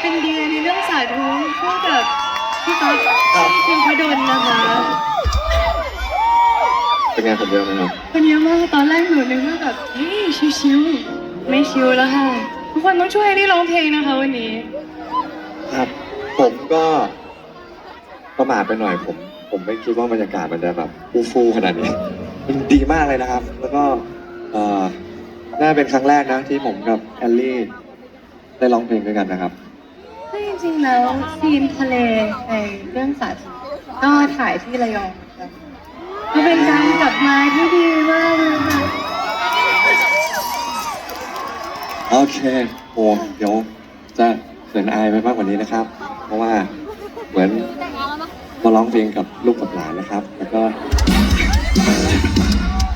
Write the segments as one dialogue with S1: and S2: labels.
S1: เป็นเดียในเรื่องสาธุคู่กับพี่ต๊อบชิงพดลนะคะ
S2: เป็นไงคนเยอะไหมครับ
S1: คนเยอะมากตอนแรกหนูนึกว่าแบบเฮ้ยชิวๆไม่ชิวแล้วค่ะ ทุกคนต้องช่วยให้ได้ร้องเพลงนะคะวันนี้
S2: ครับ ผมก็ประมาทไปหน่อยผม ผมไม่คิดว่าบรรยากาศมันจะแบบฟูฟูขนาดนี้มันดีมากเลยนะครับ แล้วก็เอ่อน่าเป็นครั้งแรกนะที่ผมกับแอลลี่ได้ร้องเพลงด้วยกันนะครับ
S1: ซึ่งจริงๆแล้วซีนทะเลในเรื่องสาธุก็ถ่ายที่ระยองค่ะก็เป็นการกลับมาที่ดีมากเลยค่ะ
S2: โอเคโอ้เดี๋ยวจะเขินอายไปมากกว่านี้นะครับ เพราะว่าเหมือนมาร้องเพลงกับลูกกับหลานนะครับ แล้วก็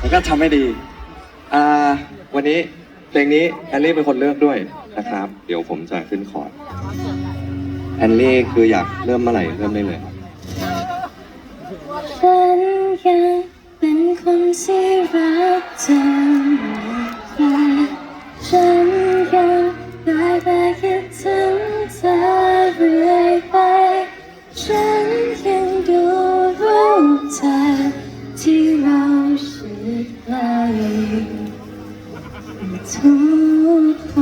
S2: แล้วก็ทำให้ดี อ่า วันนี้เพลงนี้แอลลี่เป็นคนเลือกด้วยนะครับ เดี๋ยวผมจะขึ้นคอร์ด แอลลี่คืออยากเริ่มเมื่อไหร่เริ่มได้เลยครับ
S1: ฉันยังเป็นคนที่รักเธอฉันยังได้แต่คิดถึงเธอเรื่อยไป ฉันยังดูรูปเธอที่เราชิดใกล้ทุกวัน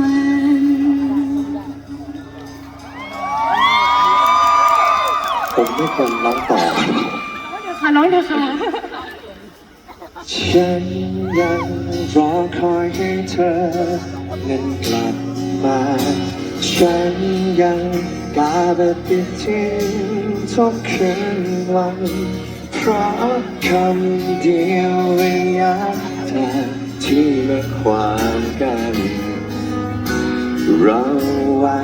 S2: ไม่ควรร้องต่อ
S1: เดี๋ยวค่ะน้องเดี๋ยวค่ะ
S2: ฉันยังรอคอยให้เธอนั้นกลับมา ฉันยังกล้าไปติดทิ้งทุกคืนวัน เพราะคำเดียวระยะทางที่มาความกัน เราไว้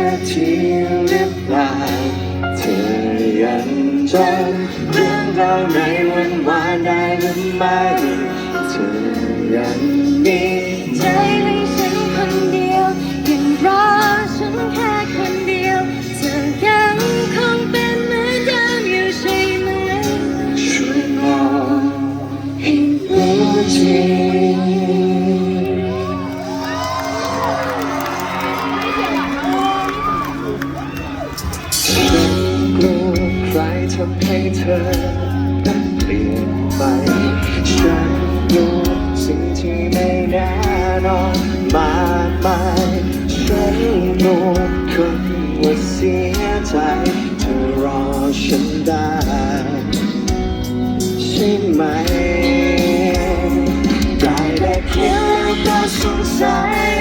S1: นา
S2: ทีหรือเปล่าเธอยังจำเรื่องราวในวันวานได้หรือไม่เธอยังมี
S1: ใจให้ฉันคนเดียวยังรอฉันแค่คนเดียว เธอยังคงเป็นเหมือนเดิมอยู่ใช่ไหม
S2: ช่วยบอกให้รู้ที ไหมได้แต่คิดแล้วก็สงสัย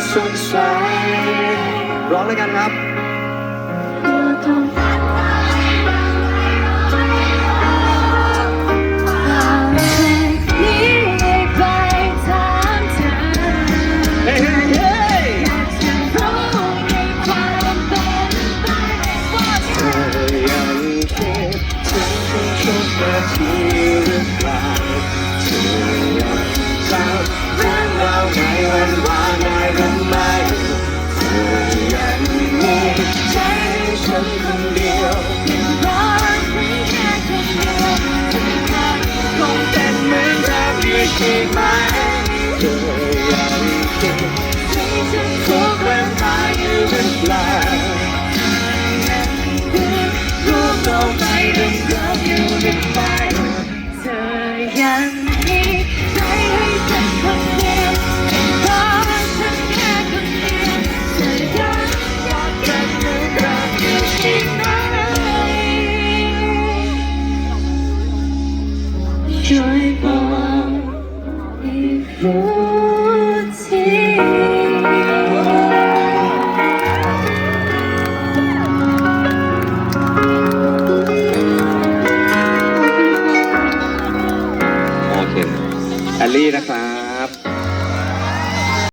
S1: แล้
S2: ว
S1: ก็
S2: สร้องด้วยกันครับ
S1: take my joy out of Jesus, open my ears and blind.